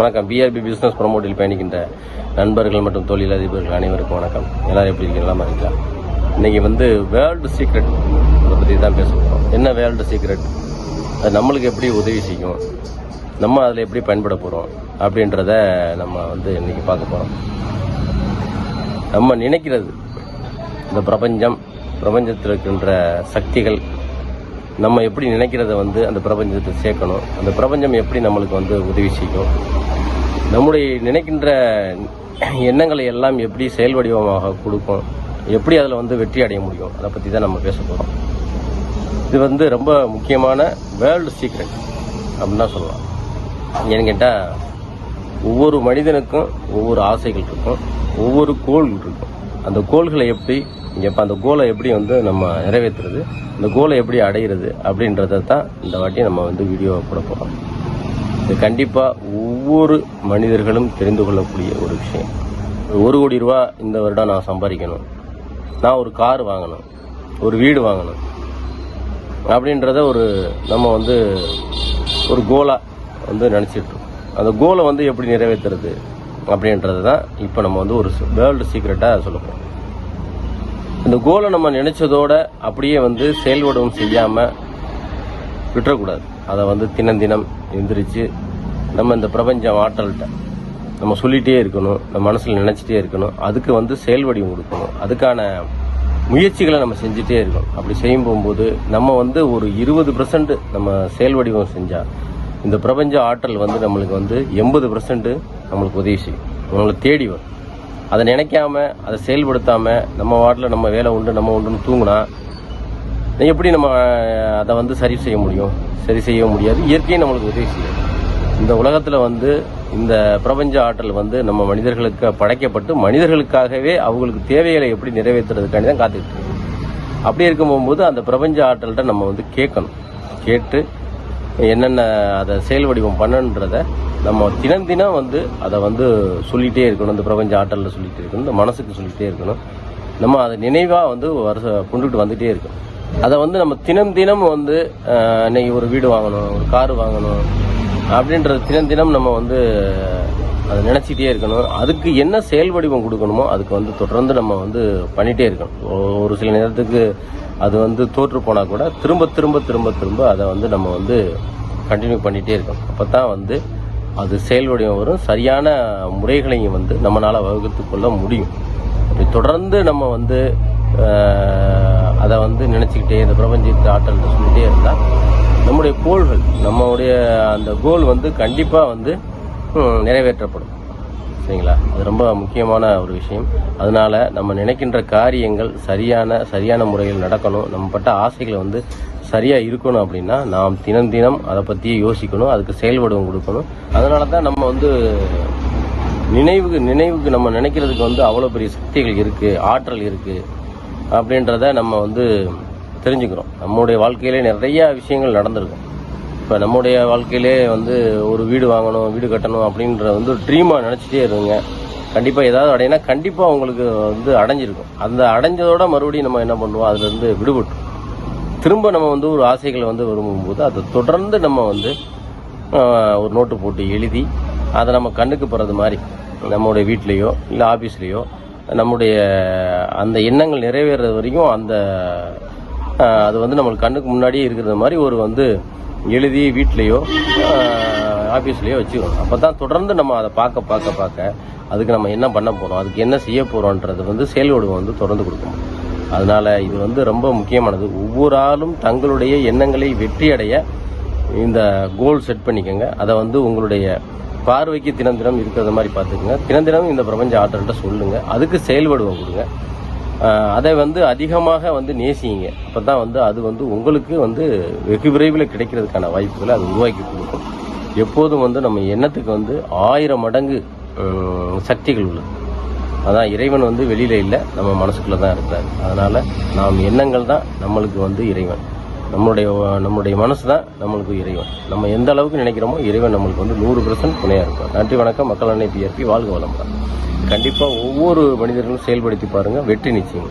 வணக்கம். PRP business ப்ரொமோட்டில் பயணிக்கின்ற நண்பர்கள் மற்றும் தொழிலதிபர்கள் அனைவருக்கும் வணக்கம். எல்லாரும் எப்படி இருக்கீங்க? நல்லா இன்றைக்கி வந்து வேர்ல்டு சீக்ரெட் அதை பற்றி தான் பேச போகிறோம் என்ன வேர்ல்டு சீக்ரெட் அது நம்மளுக்கு எப்படி உதவி செய்யும்? நம்ம அதில் எப்படி பயன்பட போகிறோம் அப்படின்றத நம்ம வந்து இன்றைக்கி பார்க்க போகிறோம் நம்ம நினைக்கிறது இந்த பிரபஞ்சம் பிரபஞ்சத்தில் இருக்கின்ற சக்திகள் நம்ம எப்படி நினைக்கிறத வந்து அந்த பிரபஞ்சத்தை சேர்க்கணும். அந்த பிரபஞ்சம் எப்படி நம்மளுக்கு வந்து உதவி செய்யும். நம்முடைய நினைக்கின்ற எண்ணங்களை எல்லாம் எப்படி செயல் வடிவமாக கொடுக்கும். எப்படி அதில் வந்து வெற்றி அடைய முடியும். அதை பற்றி தான் நம்ம பேச போகிறோம் இது வந்து ரொம்ப முக்கியமான வேர்ல்டு சீக்ரெட் அப்படின்னு தான் சொல்லலாம். ஏன்னு கேட்டால் ஒவ்வொரு மனிதனுக்கும் ஒவ்வொரு ஆசைகள் இருக்கும். ஒவ்வொரு கோல் இருக்கும். அந்த கோல்களை எப்படி இப்போ அந்த கோலை எப்படி வந்து நம்ம நிறைவேற்றுறது அந்த கோலை எப்படி அடையிறது அப்படின்றத தான் இந்த வாட்டி நம்ம வந்து வீடியோவை போட போகிறோம் இது கண்டிப்பாக ஒவ்வொரு மனிதர்களும் தெரிந்து கொள்ளக்கூடிய ஒரு விஷயம். ஒரு கோடி ரூபா இந்த வருடம் நான் சம்பாதிக்கணும். நான் ஒரு கார் வாங்கணும். ஒரு வீடு வாங்கணும். அப்படின்றத ஒரு நம்ம வந்து ஒரு கோலாக வந்து நினச்சிட்ருக்கோம் அந்த கோலை வந்து எப்படி நிறைவேற்றுறது அப்படின்றது தான் இப்போ நம்ம வந்து ஒரு வேர்ல்டு சீக்ரெட்டாக சொல்ல போகிறோம் இந்த கோலை நம்ம நினைச்சதோட அப்படியே வந்து செயல்படவும் செய்யாமல் விட்டுறக்கூடாது. அதை வந்து தினம் தினம் எந்திரிச்சு நம்ம இந்த பிரபஞ்சம் ஆற்றல்கிட்ட நம்ம சொல்லிகிட்டே இருக்கணும் நம்ம மனசில் நினச்சிட்டே இருக்கணும் அதுக்கு வந்து செயல் வடிவம் கொடுக்கணும். அதுக்கான முயற்சிகளை நம்ம செஞ்சுட்டே இருக்கணும். அப்படி செய்யும் போகும்போது நம்ம வந்து ஒரு இருபது பர்சன்ட் நம்ம செயல் வடிவம் செஞ்சால் இந்த பிரபஞ்ச ஆற்றல் வந்து நம்மளுக்கு வந்து எண்பது பர்சன்ட்டு நம்மளுக்கு உதவி செய்யும். நம்மளை தேடி வரும். அதை நினைக்காம அதை செயல்படுத்தாமல் நம்ம வாட்டில் நம்ம வேலை உண்டு நம்ம உண்டுன்னு தூங்கினா எப்படி நம்ம அதை வந்து சரி செய்ய முடியும்? சரி செய்ய முடியாது. இயற்கையும் நம்மளுக்கு உதவி செய்யும். இந்த உலகத்தில் வந்து இந்த பிரபஞ்ச ஆற்றல் வந்து நம்ம மனிதர்களுக்கு படைக்கப்பட்டு மனிதர்களுக்காகவே அவங்களுக்கு தேவைகளை எப்படி நிறைவேற்றுறதுக்காண்டி தான் காத்துக்கிட்டு அப்படி இருக்கும் போகும்போது அந்த பிரபஞ்ச ஆற்றல்கிட்ட நம்ம வந்து கேட்கணும். கேட்டு என்னென்ன அதை செயல் வடிவம் பண்ணணுன்றத நம்ம தினம் தினம் வந்து அதை வந்து சொல்லிகிட்டே இருக்கணும். இந்த பிரபஞ்ச ஆற்றலில் சொல்லிகிட்டே இருக்கணும். இந்த மனசுக்கு சொல்லிகிட்டே இருக்கணும். நம்ம அதை நினைவாக வந்து வருஷ கொண்டுகிட்டு வந்துகிட்டே இருக்கணும். அதை வந்து நம்ம தினம் தினம் வந்து இன்னைக்கு ஒரு வீடு வாங்கணும் ஒரு கார் வாங்கணும் அப்படின்றது தினம் தினம் நம்ம வந்து அதை நினச்சிட்டே இருக்கணும். அதுக்கு என்ன செயல் வடிவம் கொடுக்கணுமோ அதுக்கு வந்து தொடர்ந்து நம்ம வந்து பண்ணிகிட்டே இருக்கணும். ஒரு சில நேரத்துக்கு அது வந்து தோற்று போனால் கூட திரும்ப திரும்ப திரும்ப திரும்ப அதை வந்து நம்ம வந்து கண்டினியூ பண்ணிகிட்டே இருக்கணும். அப்போ தான் வந்து அது செயல் வடிவம் வரும். சரியான முறைகளையும் வந்து நம்மளால் வகுத்து கொள்ள முடியும். அப்படி தொடர்ந்து நம்ம வந்து அதை வந்து நினச்சிக்கிட்டே இந்த பிரபஞ்சத்து ஆற்றல் சொல்லிகிட்டே இருந்தால் நம்முடைய கோள்கள் நம்மளுடைய அந்த கோல் வந்து கண்டிப்பாக வந்து நிறைவேற்றப்படும். சரிங்களா? அது ரொம்ப முக்கியமான ஒரு விஷயம். அதனால நம்ம நினைக்கின்ற காரியங்கள் சரியான சரியான முறையில் நடக்கணும். நம்ம பட்ட ஆசைகள் வந்து சரியாக இருக்கணும் அப்படின்னா நாம் தினம் தினம் அதை பற்றியே யோசிக்கணும். அதுக்கு செயல்படுவம் கொடுக்கணும். அதனால தான் நம்ம வந்து நினைவுக்கு நினைவுக்கு நம்ம நினைக்கிறதுக்கு வந்து அவ்வளோ பெரிய சக்திகள் இருக்குது ஆற்றல் இருக்குது அப்படின்றத நம்ம வந்து தெரிஞ்சுக்கிறோம். நம்முடைய வாழ்க்கையிலே நிறையா விஷயங்கள் நடந்திருக்கும். இப்போ நம்முடைய வாழ்க்கையிலே வந்து ஒரு வீடு வாங்கணும் வீடு கட்டணும் அப்படின்ற வந்து ஒரு ட்ரீமாக நினச்சிட்டே இருங்க. கண்டிப்பாக ஏதாவது அடையினா கண்டிப்பாக உங்களுக்கு வந்து அடைஞ்சிருக்கும். அந்த அடைஞ்சதோட மறுபடியும் நம்ம என்ன பண்ணுவோம்? அதுலேருந்து விடுபட்டு திரும்ப நம்ம வந்து ஒரு ஆசைகளை வந்து விரும்பும்போது அதை தொடர்ந்து நம்ம வந்து ஒரு நோட்டு போட்டு எழுதி அதை நம்ம கண்ணுக்கு போகிறது மாதிரி நம்முடைய வீட்லேயோ இல்லை ஆஃபீஸ்லேயோ நம்முடைய அந்த எண்ணங்கள் நிறைவேறது வரைக்கும் அந்த அது வந்து நம்மளுக்கு கண்ணுக்கு முன்னாடியே இருக்கிறது மாதிரி ஒரு வந்து எழுதி வீட்லேயோ ஆஃபீஸ்லேயோ வச்சுக்கணும் அப்போ தான் தொடர்ந்து நம்ம அதை பார்க்க பார்க்க பார்க்க அதுக்கு நம்ம என்ன பண்ண போகிறோம் அதுக்கு என்ன செய்ய போகிறோன்றது வந்து செயல்வடிவம் வந்து தொடர்ந்து கொடுக்கணும் அதனால் இது வந்து ரொம்ப முக்கியமானது. ஒவ்வொரு ஆளும் தங்களுடைய எண்ணங்களை வெற்றி அடைய இந்த கோல் செட் பண்ணிக்கோங்க. அதை வந்து உங்களுடைய பார்வைக்கு தினம் தினம் இருக்கிறது மாதிரி பார்த்துக்கோங்க. தினம் தினம் இந்த பிரபஞ்ச ஆற்றல்கிட்ட சொல்லுங்கள் அதுக்கு செயல்படுவோம் கொடுங்க. அதை வந்து அதிகமாக வந்து நேசிங்க. அப்போ தான் வந்து அது வந்து உங்களுக்கு வந்து வெகு விரைவில் கிடைக்கிறதுக்கான வாய்ப்புகளை அது உருவாக்கி கொடுக்கும். எப்போதும் வந்து நம்ம எண்ணத்துக்கு வந்து ஆயிரம் மடங்கு சக்திகள் உள்ளது. அதான் இறைவன் வந்து வெளியில் இல்லை நம்ம மனசுக்குள்ளே தான் இருக்கிறார் அதனால் நாம் எண்ணங்கள் தான் நம்மளுக்கு வந்து இறைவன். நம்மளுடைய நம்மளுடைய மனசு தான் நம்மளுக்கு இறைவன். நம்ம எந்த அளவுக்கு நினைக்கிறோமோ இறைவன் நம்மளுக்கு வந்து நூறு பெர்சன்ட் துணையாக இருக்கும் நன்றி வணக்கம். மக்கள் அன்னை பிஆர்பி வாழ்க வளமுடன். கண்டிப்பாக ஒவ்வொரு மனிதர்களும் செயல்படுத்தி பாருங்கள் வெற்றி நிச்சயம்.